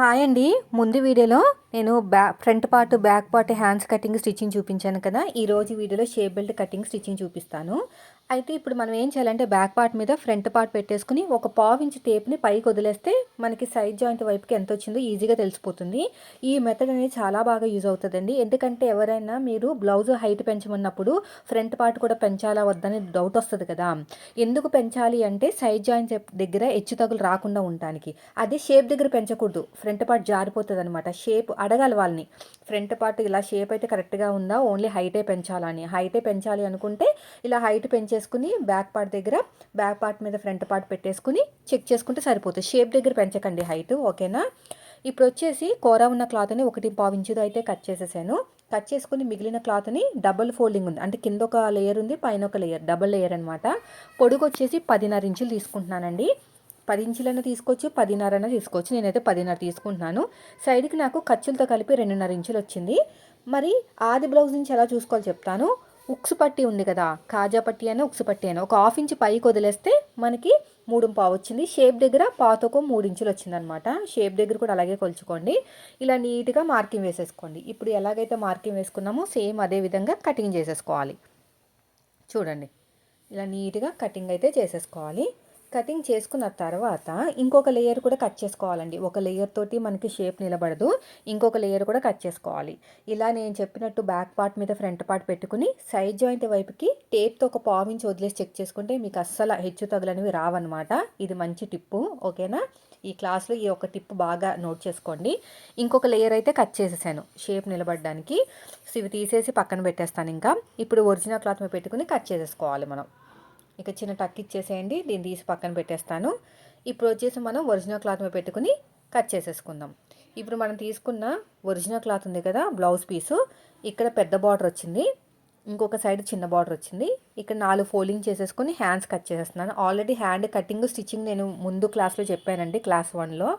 Hi అండి. ముందు వీడియోలో నేను బ్యా front part back part hands cutting stitching చూపించాను కదా. ఈ రోజు వీడియోలో షేప్ బెల్ట్ కటింగ్ స్టిచ్చింగ్ చూపిస్తాను. అయితే ఇప్పుడు మనం ఏం చేయాలంటే బ్యాక్ పార్ట్ మీద ఫ్రంట్ పార్ట్ పెట్టేసుకుని ఒక పావు ఇంచ్ టేప్ని పైకి వదిలేస్తే మనకి సైడ్ జాయింట్ వైపుకి ఎంత వచ్చిందో ఈజీగా తెలిసిపోతుంది. ఈ మెథడ్ అనేది చాలా బాగా యూజ్ అవుతుందండి. ఎందుకంటే ఎవరైనా మీరు బ్లౌజ్ హైట్ పెంచమన్నప్పుడు ఫ్రంట్ పార్ట్ కూడా పెంచాలా వద్దని డౌట్ వస్తుంది కదా. ఎందుకు పెంచాలి అంటే సైడ్ జాయింట్ దగ్గర హెచ్చు తగులు రాకుండా ఉండటానికి. అదే షేప్ దగ్గర పెంచకూడదు. ఫ్రంట్ పార్ట్ జారిపోతుంది అనమాట షేప్ అడగాలి వాళ్ళని. ఫ్రంట్ పార్ట్ ఇలా షేప్ అయితే కరెక్ట్గా ఉందా? ఓన్లీ హైటే పెంచాలని. హైటే పెంచాలి అనుకుంటే ఇలా హైట్ పెంచేసుకుని బ్యాక్ పార్ట్ దగ్గర బ్యాక్ పార్ట్ మీద ఫ్రంట్ పార్ట్ పెట్టేసుకుని చెక్ చేసుకుంటే సరిపోతుంది. షేప్ దగ్గర పెంచకండి హైట్ ఓకేనా? ఇప్పుడు వచ్చేసి కూర ఉన్న క్లాత్ని ఒకటి పావించుదో అయితే కట్ చేసేసాను. కట్ చేసుకుని మిగిలిన క్లాత్ని డబుల్ ఫోల్డింగ్ ఉంది. అంటే కింద ఒక లేయర్ ఉంది పైన ఒక లేయర్ డబుల్ లేయర్ అనమాట పొడుగు వచ్చేసి పదిన్నర ఇంచులు తీసుకుంటున్నానండి. పది ఇంచులైనా తీసుకోవచ్చు పదిన్నర తీసుకోవచ్చు. నేనైతే పదిన్నర తీసుకుంటున్నాను. సైడ్కి నాకు ఖర్చులతో కలిపి రెండున్నర ఇంచులు వచ్చింది. మరి ఆది బ్లౌజ్ నుంచి ఎలా చూసుకోవాలి చెప్తాను. ఉక్సు పట్టి ఉంది కదా కాజా పట్టి అయినా ఉక్సు పట్టి అయినా. ఒక హాఫ్ ఇంచ్ పైకి వదిలేస్తే మనకి మూడు పావు వచ్చింది. షేప్ దగ్గర పాతకు మూడు ఇంచులు వచ్చిందనమాట. షేప్ దగ్గర కూడా అలాగే కొలుచుకోండి. ఇలా నీట్గా మార్కింగ్ వేసేసుకోండి. ఇప్పుడు ఎలాగైతే మార్కింగ్ వేసుకున్నామో సేమ్ అదే విధంగా కటింగ్ చేసేసుకోవాలి. చూడండి. ఇలా నీట్గా కటింగ్ అయితే చేసేసుకోవాలి. కటింగ్ చేసుకున్న తర్వాత ఇంకొక లేయర్ కూడా కట్ చేసుకోవాలండి. ఒక లేయర్ తోటి మనకి షేప్ నిలబడదు. ఇంకొక లేయర్ కూడా కట్ చేసుకోవాలి. ఇలా నేను చెప్పినట్టు బ్యాక్ పార్ట్ మీద ఫ్రంట్ పార్ట్ పెట్టుకుని సైడ్ జాయింట్ వైపుకి టేప్తో ఒక పావించి వదిలేసి చెక్ చేసుకుంటే మీకు అస్సలు హెచ్చు తగులనివి రావన్నమాట. ఇది మంచి టిప్పు. ఓకేనా ఈ క్లాస్లో ఈ ఒక టిప్ బాగా నోట్ చేసుకోండి. ఇంకొక లేయర్ అయితే కట్ చేసేసాను షేప్ నిలబడడానికి. ఇవి తీసేసి పక్కన పెట్టేస్తాను ఇంకా. ఇప్పుడు ఒరిజినల్ క్లాత్ మీద పెట్టుకుని కట్ చేసేసుకోవాలి మనం. ఇక చిన్న టక్ ఇచ్చేసేయండి. దీన్ని తీసి పక్కన పెట్టేస్తాను. ఇప్పుడు వచ్చేసి మనం ఒరిజినల్ క్లాత్ మీద పెట్టుకుని కట్ చేసేసుకుందాం. ఇప్పుడు మనం తీసుకున్న ఒరిజినల్ క్లాత్ ఉంది కదా బ్లౌజ్ పీసు ఇక్కడ పెద్ద బార్డర్ వచ్చింది. ఇంకొక సైడ్ చిన్న బార్డర్ వచ్చింది. ఇక్కడ నాలుగు ఫోల్డింగ్ చేసేసుకొని హ్యాండ్స్ కట్ చేసేస్తున్నాను. ఆల్రెడీ హ్యాండ్ కటింగ్ స్టిచ్చింగ్ నేను ముందు క్లాస్లో చెప్పానండి క్లాస్ వన్లో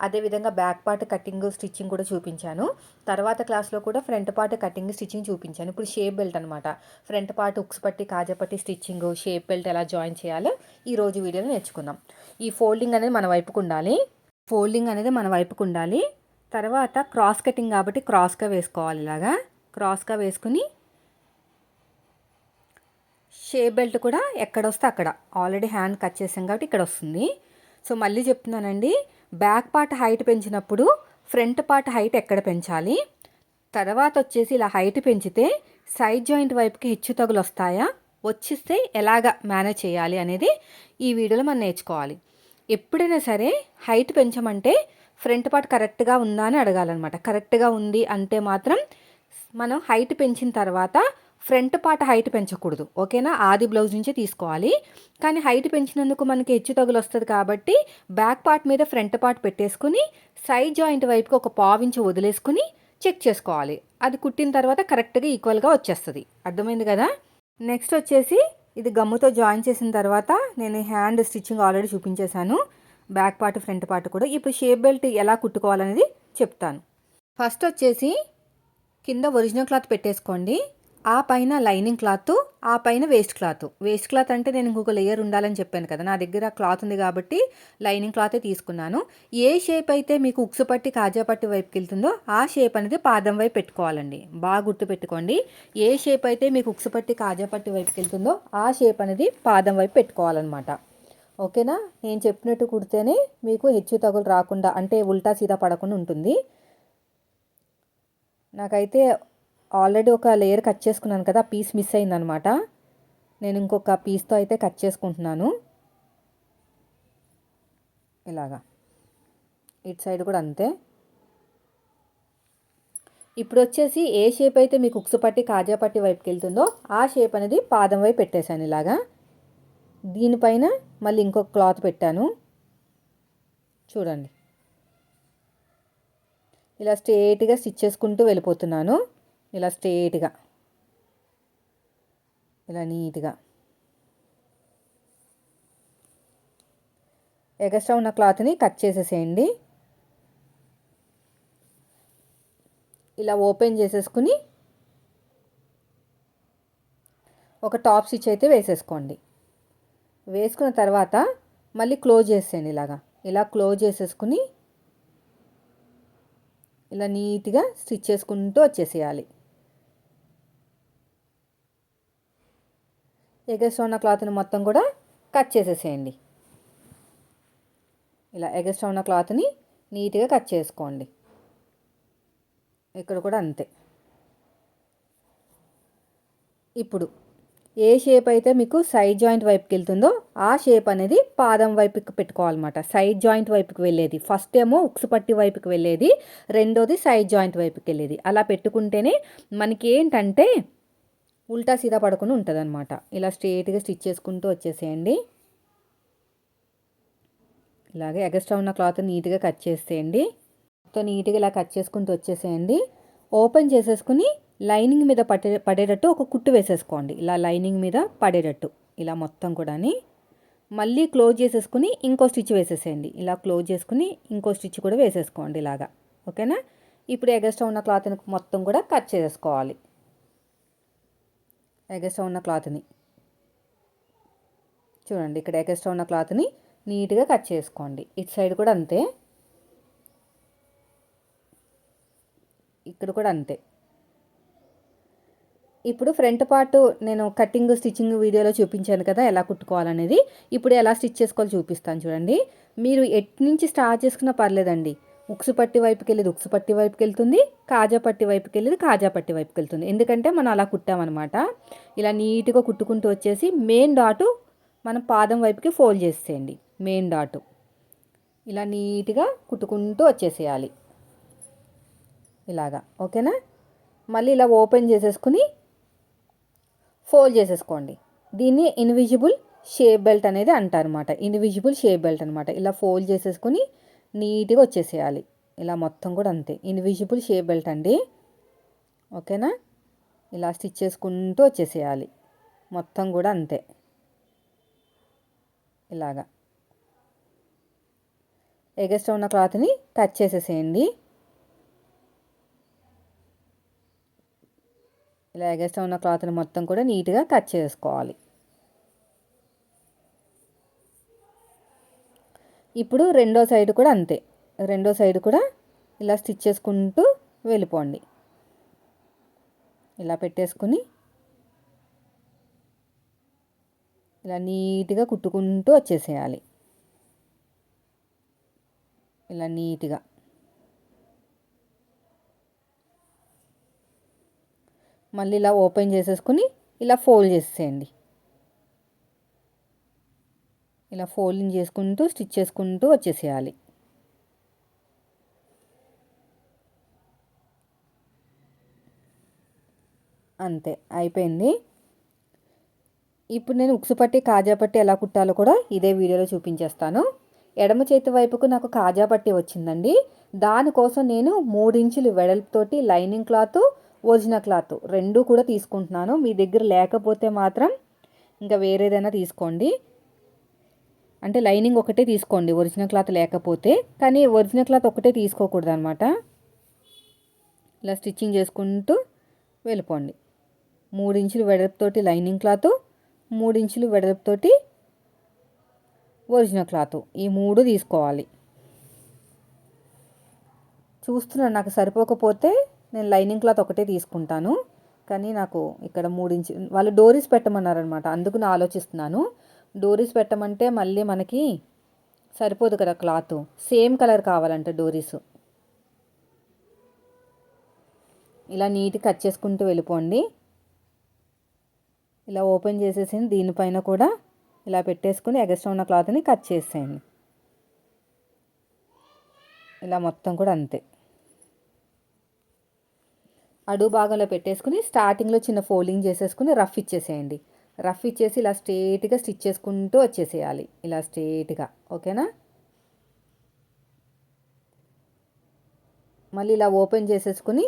అదేవిధంగా బ్యాక్ పార్ట్ కటింగ్ స్టిచ్చింగ్ కూడా చూపించాను. తర్వాత క్లాస్లో కూడా ఫ్రంట్ పార్ట్ కటింగ్ స్టిచ్చింగ్ చూపించాను. ఇప్పుడు షేప్ బెల్ట్ అనమాట ఫ్రంట్ పార్ట్ ఉక్స్ పట్టి కాజపట్టి స్టిచ్చింగ్ షేప్ బెల్ట్ ఎలా జాయిన్ చేయాలో ఈ రోజు వీడియోలో నేర్చుకుందాం. ఈ ఫోల్డింగ్ అనేది మన వైపుకు ఉండాలి. ఫోల్డింగ్ అనేది మన వైపుకు ఉండాలి. తర్వాత క్రాస్ కటింగ్ కాబట్టి క్రాస్గా వేసుకోవాలి ఇలాగా. క్రాస్గా వేసుకుని షేప్ బెల్ట్ కూడా ఎక్కడ వస్తే అక్కడ. ఆల్రెడీ హ్యాండ్ కట్ చేసాం కాబట్టి ఇక్కడ వస్తుంది. సో మళ్ళీ చెప్తున్నానండి. బ్యాక్ పార్ట్ హైట్ పెంచినప్పుడు ఫ్రంట్ పార్ట్ హైట్ ఎక్కడ పెంచాలి? తర్వాత వచ్చేసి ఇలా హైట్ పెంచితే సైడ్ జాయింట్ వైపుకి హెచ్చు తగులు వస్తాయా? వచ్చిస్తే ఎలాగ మేనేజ్ చేయాలి అనేది ఈ వీడియోలో మనం నేర్చుకోవాలి. ఎప్పుడైనా సరే హైట్ పెంచమంటే ఫ్రంట్ పార్ట్ కరెక్ట్గా ఉందా అని అడగాలన్నమాట. కరెక్ట్గా ఉంది అంటే మాత్రం మనం హైట్ పెంచిన తర్వాత ఫ్రంట్ పార్ట్ హైట్ పెంచకూడదు ఓకేనా? ఆది బ్లౌజ్ నుంచే తీసుకోవాలి. కానీ హైట్ పెంచినందుకు మనకి హెచ్చు తగులు వస్తుంది కాబట్టి బ్యాక్ పార్ట్ మీద ఫ్రంట్ పార్ట్ పెట్టేసుకుని సైడ్ జాయింట్ వైపుకి ఒక పావించి వదిలేసుకుని చెక్ చేసుకోవాలి. అది కుట్టిన తర్వాత కరెక్ట్గా ఈక్వల్గా వచ్చేస్తుంది. అర్థమైంది కదా? నెక్స్ట్ వచ్చేసి ఇది గమ్ముతో జాయిన్ చేసిన తర్వాత నేను హ్యాండ్ స్టిచ్చింగ్ ఆల్రెడీ చూపించేశాను. బ్యాక్ పార్ట్ ఫ్రంట్ పార్ట్ కూడా. ఇప్పుడు షేప్ బెల్ట్ ఎలా కుట్టుకోవాలనేది చెప్తాను. ఫస్ట్ వచ్చేసి కింద ఒరిజినల్ క్లాత్ పెట్టేసుకోండి. ఆ పైన లైనింగ్ క్లాత్ ఆ పైన వేస్ట్ క్లాత్. వేస్ట్ క్లాత్ అంటే నేను ఇంకొక లేయర్ ఉండాలని చెప్పాను కదా నా దగ్గర క్లాత్ ఉంది కాబట్టి లైనింగ్ క్లాతే తీసుకున్నాను. ఏ షేప్ అయితే మీకు ఉక్సు పట్టి కాజా పట్టి వైపుకి వెళ్తుందో ఆ షేప్ అనేది పాదం వైపు పెట్టుకోవాలండి. బాగా గుర్తు పెట్టుకోండి. ఏ షేప్ అయితే మీకు ఉక్సు పట్టి కాజా పట్టి వైపుకి వెళ్తుందో ఆ షేప్ అనేది పాదం వైపు పెట్టుకోవాలన్నమాట. ఓకేనా? నేను చెప్పినట్టు కుడితేనే మీకు హెచ్చు తగులు రాకుండా అంటే ఉల్టా సీదా పడకుండా ఉంటుంది. నాకైతే ఆల్రెడీ ఒక లేయర్ కట్ చేసుకున్నాను కదా పీస్ మిస్ అయిందనమాట. నేను ఇంకొక పీస్తో అయితే కట్ చేసుకుంటున్నాను. ఇలాగా. ఇటు సైడ్ కూడా అంతే. ఇప్పుడు వచ్చేసి ఏ షేప్ అయితే మీకు ఉక్సు పట్టి కాజా పట్టి వైపుకి వెళ్తుందో ఆ షేప్ అనేది పాదం వైపు పెట్టేశాను ఇలాగా. దీనిపైన మళ్ళీ ఇంకొక క్లాత్ పెట్టాను. చూడండి. ఇలా స్ట్రేట్గా స్టిచ్ చేసుకుంటూ వెళ్ళిపోతున్నాను. ఇలా స్ట్రేట్గా. ఇలా నీట్గా. ఎగస్ట్రా ఉన్న క్లాత్ని కట్ చేసేసేయండి. ఇలా ఓపెన్ చేసేసుకుని ఒక టాప్ స్టిచ్ అయితే వేసేసుకోండి. వేసుకున్న తర్వాత మళ్ళీ క్లోజ్ చేసేయండి ఇలాగా. ఇలా క్లోజ్ చేసేసుకుని ఇలా నీట్గా స్టిచ్ చేసుకుంటూ వచ్చేసేయాలి. ఎగస్ట్రా ఉన్న క్లాత్ని మొత్తం కూడా కట్ చేసేసేయండి. ఇలా ఎగస్ట్రా ఉన్న క్లాత్ని నీట్గా కట్ చేసుకోండి. ఇక్కడ కూడా అంతే. ఇప్పుడు ఏ షేప్ అయితే మీకు సైడ్ జాయింట్ వైపుకి వెళ్తుందో ఆ షేప్ అనేది పాదం వైపుకి పెట్టుకోవాలన్నమాట. సైడ్ జాయింట్ వైపుకి వెళ్ళేది. ఫస్ట్ ఏమో ఉక్స్ పట్టి వైపుకి వెళ్ళేది. రెండోది సైడ్ జాయింట్ వైపుకి వెళ్ళేది. అలా పెట్టుకుంటేనే మనకి ఏంటంటే ఉల్టా సీదా పడకుండా ఉంటుందన్నమాట. ఇలా స్ట్రేట్గా స్టిచ్ చేసుకుంటూ వచ్చేసేయండి. ఇలాగే ఎగస్ట్రా ఉన్న క్లాత్ నీట్గా కట్ చేసేయండి. మొత్తం నీట్గా ఇలా కట్ చేసుకుంటూ వచ్చేసేయండి. ఓపెన్ చేసేసుకుని లైనింగ్ మీద పడే పడేటట్టు ఒక కుట్టు వేసేసుకోండి. ఇలా లైనింగ్ మీద పడేటట్టు ఇలా మొత్తం కూడాని. మళ్ళీ క్లోజ్ చేసేసుకుని ఇంకో స్టిచ్ వేసేసేయండి. ఇలా క్లోజ్ చేసుకుని ఇంకో స్టిచ్ కూడా వేసేసుకోండి ఇలాగా. ఓకేనా? ఇప్పుడు ఎగస్ట్రా ఉన్న క్లాత్ని మొత్తం కూడా కట్ చేసేసుకోవాలి. ఎగస్ట్రా ఉన్న క్లాత్ని. చూడండి ఇక్కడ ఎగస్ట్రా ఉన్న క్లాత్ని నీట్గా కట్ చేసుకోండి. ఇటు సైడ్ కూడా అంతే. ఇక్కడ కూడా అంతే. ఇప్పుడు ఫ్రంట్ పార్ట్ నేను కటింగ్ స్టిచ్చింగ్ వీడియోలో చూపించాను కదా ఎలా కుట్టుకోవాలనేది. ఇప్పుడు ఎలా స్టిచ్ చేసుకోవాలో చూపిస్తాను చూడండి. మీరు ఎట్నుంచి స్టార్ట్ చేసుకున్నా పర్లేదండి. ఉక్సు పట్టి వైపుకి వెళ్ళేది ఉక్సు పట్టి వైపుకి వెళ్తుంది కాజా పట్టి వైపుకి వెళ్ళేది కాజా పట్టి వైపుకి వెళ్తుంది ఎందుకంటే మనం అలా కుట్టామన్నమాట. ఇలా నీట్గా కుట్టుకుంటూ వచ్చేసి మెయిన్ డాటు మనం పాదం వైపుకి ఫోల్డ్ చేసేయండి. మెయిన్ డాటు. ఇలా నీట్గా కుట్టుకుంటూ వచ్చేసేయాలి. ఇలాగా. ఓకేనా? మళ్ళీ ఇలా ఓపెన్ చేసేసుకుని ఫోల్డ్ చేసేసుకోండి. దీన్ని ఇన్విజిబుల్ షేప్ బెల్ట్ అనేది అంటారనమాట ఇన్విజిబుల్ షేప్ బెల్ట్ అనమాట ఇలా ఫోల్డ్ చేసేసుకుని నీట్గా వచ్చేసేయాలి. ఇలా మొత్తం కూడా అంతే. ఇన్విజిబుల్ షేప్ బెల్ట్ అండి. ఓకేనా? ఇలా స్టిచ్ చేసుకుంటూ వచ్చేసేయాలి. మొత్తం కూడా అంతే. ఇలాగా. ఎగస్ట్రా ఉన్న క్లాత్ని కట్ చేసేసేయండి. ఇలా ఎగస్ట్రా ఉన్న క్లాత్ని మొత్తం కూడా నీట్గా కట్ చేసుకోవాలి. ఇప్పుడు రెండో సైడ్ కూడా అంతే. రెండో సైడ్ కూడా ఇలా స్టిచ్ చేసుకుంటూ వెళ్ళిపోండి. ఇలా పెట్టేసుకుని ఇలా నీట్గా కుట్టుకుంటూ వచ్చేసేయాలి. ఇలా నీట్గా. మళ్ళీ ఇలా ఓపెన్ చేసేసుకుని ఇలా ఫోల్డ్ చేసేయండి ఇలా ఫోల్డింగ్ చేసుకుంటూ స్టిచ్ చేసుకుంటూ వచ్చేసేయాలి. అంతే అయిపోయింది. ఇప్పుడు నేను ఉక్సు పట్టి కాజా పట్టి ఎలా కుట్టాలో కూడా ఇదే వీడియోలో చూపించేస్తాను. ఎడమ చేతి వైపుకు నాకు కాజా పట్టి వచ్చిందండి. దానికోసం నేను మూడించులు వెడల్పుతోటి లైనింగ్ క్లాత్ ఒరిజినల్ క్లాత్ రెండు కూడా తీసుకుంటున్నాను. మీ దగ్గర లేకపోతే మాత్రం ఇంకా వేరేదైనా తీసుకోండి. అంటే లైనింగ్ ఒకటే తీసుకోండి ఒరిజినల్ క్లాత్ లేకపోతే. కానీ ఒరిజినల్ క్లాత్ ఒకటే తీసుకోకూడదు అనమాట ఇలా స్టిచ్చింగ్ చేసుకుంటూ వెళ్ళిపోండి. మూడించులు వెడల్పుతోటి లైనింగ్ క్లాత్ మూడించులు వెడల్పుతోటి ఒరిజినల్ క్లాత్. ఈ మూడు తీసుకోవాలి. చూస్తున్నాను నాకు సరిపోకపోతే నేను లైనింగ్ క్లాత్ ఒకటే తీసుకుంటాను. కానీ నాకు ఇక్కడ మూడించి వాళ్ళు డోరీస్ పెట్టమన్నారనమాట అందుకు నేను ఆలోచిస్తున్నాను. డోరీస్ పెట్టమంటే మళ్ళీ మనకి సరిపోదు కదా క్లాత్. సేమ్ కలర్ కావాలంట డోరీస్. ఇలా నీట్ కట్ చేసుకుంటూ వెళ్ళిపోండి. ఇలా ఓపెన్ చేసేసి దీనిపైన కూడా ఇలా పెట్టేసుకుని ఎగస్ట్రా ఉన్న క్లాత్ని కట్ చేసేయండి. ఇలా మొత్తం కూడా అంతే. అడుగు భాగంలో పెట్టేసుకుని స్టార్టింగ్లో చిన్న ఫోల్డింగ్ చేసేసుకుని రఫ్ ఇచ్చేసేయండి. రఫ్ ఇచ్చేసి ఇలా స్ట్రేట్గా స్టిచ్ చేసుకుంటూ వచ్చేసేయాలి. ఇలా స్ట్రేట్గా ఓకేనా? మళ్ళీ ఇలా ఓపెన్ చేసేసుకుని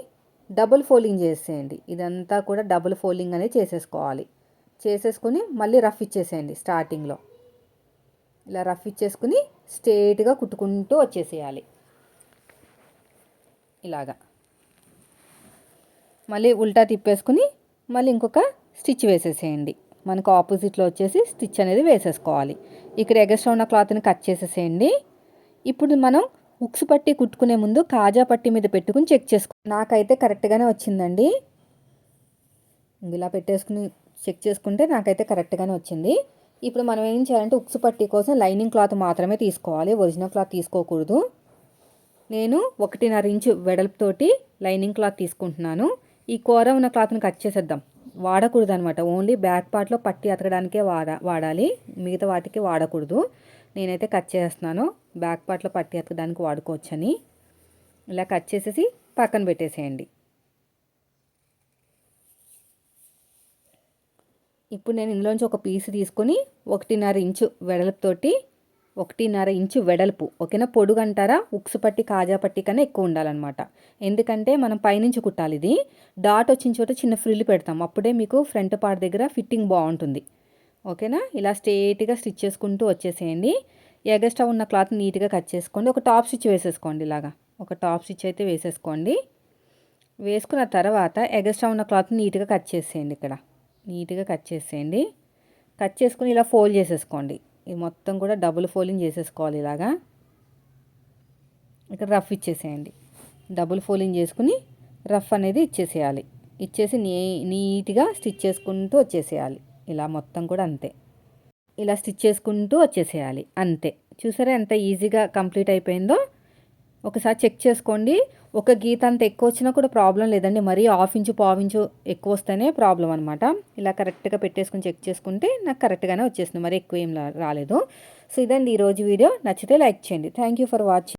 డబుల్ ఫోల్డింగ్ చేసేయండి. ఇదంతా కూడా డబుల్ ఫోల్డింగ్ అనేది చేసేసుకోవాలి. చేసేసుకుని మళ్ళీ రఫ్ ఇచ్చేసేయండి స్టార్టింగ్లో. ఇలా రఫ్ ఇచ్చేసుకుని స్ట్రేట్గా కుట్టుకుంటూ వచ్చేసేయాలి. ఇలాగా. మళ్ళీ ఉల్టా తిప్పేసుకుని మళ్ళీ ఇంకొక స్టిచ్ వేసేసేయండి. మనకు ఆపోజిట్లో వచ్చేసి స్టిచ్ అనేది వేసేసుకోవాలి. ఇక్కడ ఎగస్ట్రా ఉన్న క్లాత్ని కట్ చేసేసేయండి. ఇప్పుడు మనం ఉక్స్ పట్టి కుట్టుకునే ముందు కాజా పట్టి మీద పెట్టుకుని చెక్ చేసుకో నాకైతే కరెక్ట్గానే వచ్చిందండి. ఇలా పెట్టేసుకుని చెక్ చేసుకుంటే నాకైతే కరెక్ట్గానే వచ్చింది. ఇప్పుడు మనం ఏం చేయాలంటే ఉక్స్ పట్టి కోసం లైనింగ్ క్లాత్ మాత్రమే తీసుకోవాలి. ఒరిజినల్ క్లాత్ తీసుకోకూడదు. నేను ఒకటిన్నర ఇంచు వెడల్పుతోటి లైనింగ్ క్లాత్ తీసుకుంటున్నాను. ఈ కూర ఉన్న క్లాత్ని కట్ చేసేద్దాం. వాడకూడదు అనమాట ఓన్లీ బ్యాక్ పార్ట్లో పట్టి అతకడానికే వాడ వాడాలి. మిగతా వాటికి వాడకూడదు. నేనైతే కట్ చేస్తున్నాను. బ్యాక్ పార్ట్లో పట్టి అతకడానికి వాడుకోవచ్చని. ఇలా కట్ చేసేసి పక్కన పెట్టేసేయండి. ఇప్పుడు నేను ఇందులోంచి ఒక పీస్ తీసుకొని ఒకటిన్నర ఇంచు వెడలపుతోటి ఒకటిన్నర ఇంచు వెడల్పు ఓకేనా? పొడుగంటారా? ఉక్సు పట్టి కాజా పట్టి కన్నా ఎక్కువ ఉండాలన్నమాట. ఎందుకంటే మనం పైనుంచి కుట్టాలి ఇది. డాట్ వచ్చిన చోట చిన్న ఫ్రిల్ పెడతాం. అప్పుడే మీకు ఫ్రంట్ పార్ట్ దగ్గర ఫిట్టింగ్ బాగుంటుంది. ఓకేనా? ఇలా స్ట్రేట్గా స్టిచ్ చేసుకుంటూ వచ్చేసేయండి. ఎగస్ట్రా ఉన్న క్లాత్ నీట్గా కట్ చేసుకోండి. ఒక టాప్ స్టిచ్ వేసేసుకోండి ఇలాగా. ఒక టాప్ స్టిచ్ అయితే వేసేసుకోండి. వేసుకున్న తర్వాత ఎగస్ట్రా ఉన్న క్లాత్ నీట్గా కట్ చేసేయండి ఇక్కడ. నీట్గా కట్ చేసేయండి. కట్ చేసుకుని ఇలా ఫోల్డ్ చేసేసుకోండి. ఇది మొత్తం కూడా డబుల్ ఫోలింగ్ చేసేసుకోవాలి ఇలాగా. ఇక్కడ రఫ్ ఇచ్చేసేయండి. డబుల్ ఫోలింగ్ చేసుకుని రఫ్ అనేది ఇచ్చేసేయాలి. ఇచ్చేసి నీ నీట్గా స్టిచ్ చేసుకుంటూ వచ్చేసేయాలి. ఇలా మొత్తం కూడా అంతే. ఇలా స్టిచ్ చేసుకుంటూ వచ్చేసేయాలి. అంతే. చూసారా ఎంత ఈజీగా కంప్లీట్ అయిపోయిందో? ఒకసారి చెక్ చేసుకోండి. ఒక గీత అంత ఎక్కువ వచ్చినా కూడా ప్రాబ్లం లేదండి. మరీ హాఫ్ ఇంచు పావు ఇంచు ఎక్కువ వస్తేనే ప్రాబ్లం అనమాట ఇలా కరెక్ట్గా పెట్టేసుకుని చెక్ చేసుకుంటే నాకు కరెక్ట్గానే వచ్చేసింది. మరి ఎక్కువ ఏం రాలేదు. సో ఇదండి ఈరోజు వీడియో. నచ్చితే లైక్ చేయండి. Thank you for watching